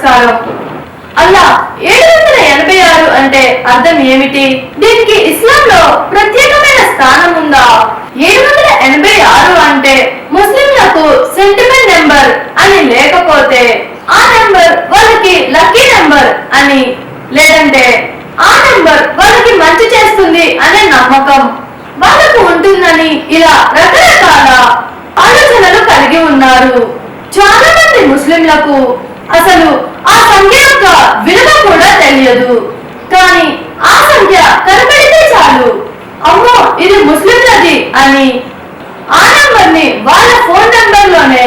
నమస్కారం అల్లా ఏడు వందల ఎనభై ఆరు అంటే అర్థం ఏమిటి? దీనికి ఇస్లాంలో ప్రత్యేకమైన స్థానం ఉందా? ఏడు వందల ఎనభై ఆరు అంటే ముస్లింలకు సెంటిమెంట్ నెంబర్ అని లేకపోతే ఆ నెంబర్ వాళ్ళకి లక్కీ నెంబర్ అని లేదంటే ఆ నెంబర్ వాళ్ళకి మంచి చేస్తుంది అనే నమ్మకం వాళ్ళకు ఉంటుందని ఇలా రకరకాల ఆలోచనలు కలిగి ఉన్నారు. చాలా మంది ముస్లింలకు అసలు ఆ సంఖ్య యొక్క విలువ కూడా తెలియదు. కానీ ఆ సంఖ్య కనపడితే చాలు. అమ్మో ఇది ముస్లింలది అని ఆ నంబర్ని వాళ్ళ ఫోన్ నంబర్లోనే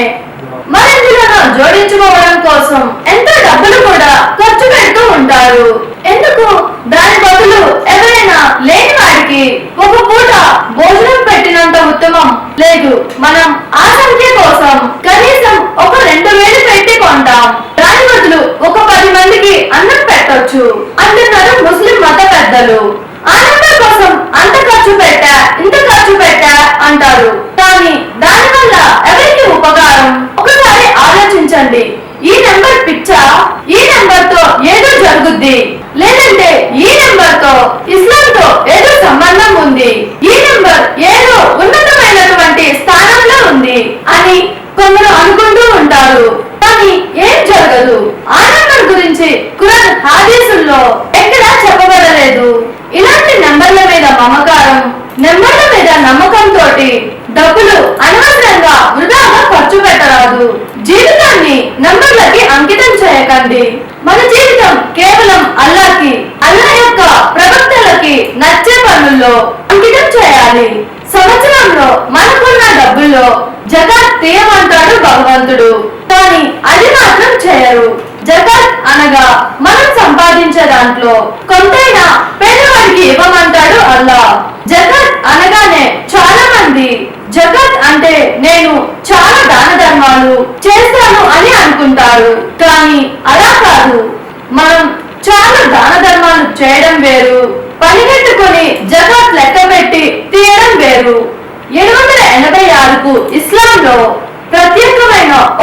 మరెందులోనో జోడించుకోవడం కోసం ఎంతో డబ్బులు కూడా ఖర్చు పెడుతూ ఉంటారు ఎందుకు దాని బదులు ఎవరైనా లేని వాడికి ఒక పూట భోజనం పెట్టినంత ఉత్తమం లేదు మనం ఆ సంఖ్య కోసం కనీసం ఒక రెండు వేలు పెట్టి కొంటాం దాని బదులు ఒక పది అన్నం పెట్టొచ్చు. అంటున్నారు ముస్లిం మత పెద్దలు ఆనందం కోసం అంత ఖర్చు పెట్టా ఇంత ఖర్చు పెట్టా అంటారు. కానీ దానివల్ల ఎవరికి ఉపకారం? ఒకసారి ఆలోచించండి. ఈ నెంబర్ పిచ్చా? ఈ నెంబర్తో ఏదో జరుగుద్ది. లేదంటే ఈ నెంబర్తో ఇస్లాం తో ఏదో సంబంధం ఉంది. ఈ నెంబర్ ఏదో ఉన్నతమైనటువంటి స్థానంలో ఉంది అని కొందరు అనుకుంటూ ఉంటారు. కానీ ఏం జరగదు. ఆనందం గురించి కురాన్ హాదీసుల్లో ఎక్కడా చెప్పబడలేదు. ఇలాంటి నెంబర్ల మీద మమకారం నెంబర్ల మీద నమ్మకం తోటి డబ్బులు అనవసరంగా వృధాగా ఖర్చు పెట్టరాదు. జీవితాన్ని నంబర్లకి అంకితం చేయకండి. మన జీవితం కేవలం అల్లాకి అల్లా యొక్క ప్రవక్తలకి నచ్చే పనుల్లో అంకితం చేయాలి. సంవత్సరంలో మనకున్న డబ్బుల్లో జగత్ తీయమంటాడు భగవంతుడు. కానీ అది మాత్రం చేయరు. జగత్ అనగా మనం సంపాదించే దాంట్లో కొంతైనా పేదవాడికి ఇవ్వమంటాడు అల్లా. జగత్ అనగానే చాలా మంది జగత్ అంటే నేను చాలా దాన ధర్మాలు చేస్తాను అని అనుకుంటారు. కానీ అలా కాదు. మనం చాలా దాన ధర్మాలు చేయడం వేరు. పనిగట్టుకుని జగత్ లెక్క పెట్టి తీయడం వేరు. ఏడు వందల ఎనభై ఆరుకు ఇస్లాంలో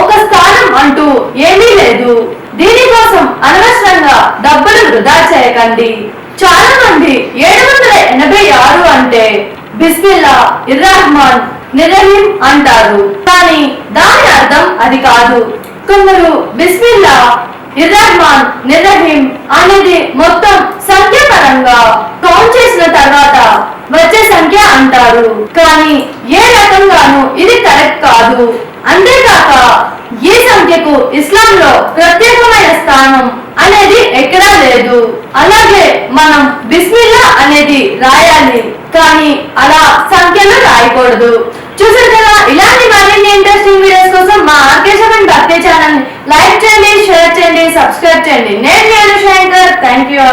ఒక స్థానం అంటూ ఏమీ లేదు. దీనికోసం అనవసరంగా డబ్బులు వృధా చేయకండి. చాలా మంది ఏడు వందల ఎనభై ఆరు అంటే బిస్మిల్లా ఇర్రహ్మాన్ నిరహీం అంటారు. కానీ దాని అర్థం అది కాదు. కొందరు బిస్మిల్లా ఇర్రహ్మాన్ నిరహీం అనేది మొత్తం సంఖ్యాపరంగా కౌంట్ చేసిన తర్వాత వచ్చే సంఖ్య అంటారు. కానీ ఏ రకంగానూ ఇది కరెక్ట్ కాదు. అంతేకాక ఈ సంఖ్యకు ఇస్లాంలో ప్రత్యేకమైన స్థానం అనేది ఎక్కడా లేదు. అలాగే మనం బిస్మిల్లా అనేది రాయాలి కానీ అలా సంఖ్యలు రాయకూడదు. చూసారు కదా ఇలాంటి మరిన్ని ఇంట్రెస్టింగ్ వీడియోస్ కోసం మా ఆర్కేశం భక్తి ఛానల్ లైక్ చేయండి షేర్ చేయండి సబ్స్క్రైబ్ చేయండి. నేను నేను శంకర్ థ్యాంక్ యూ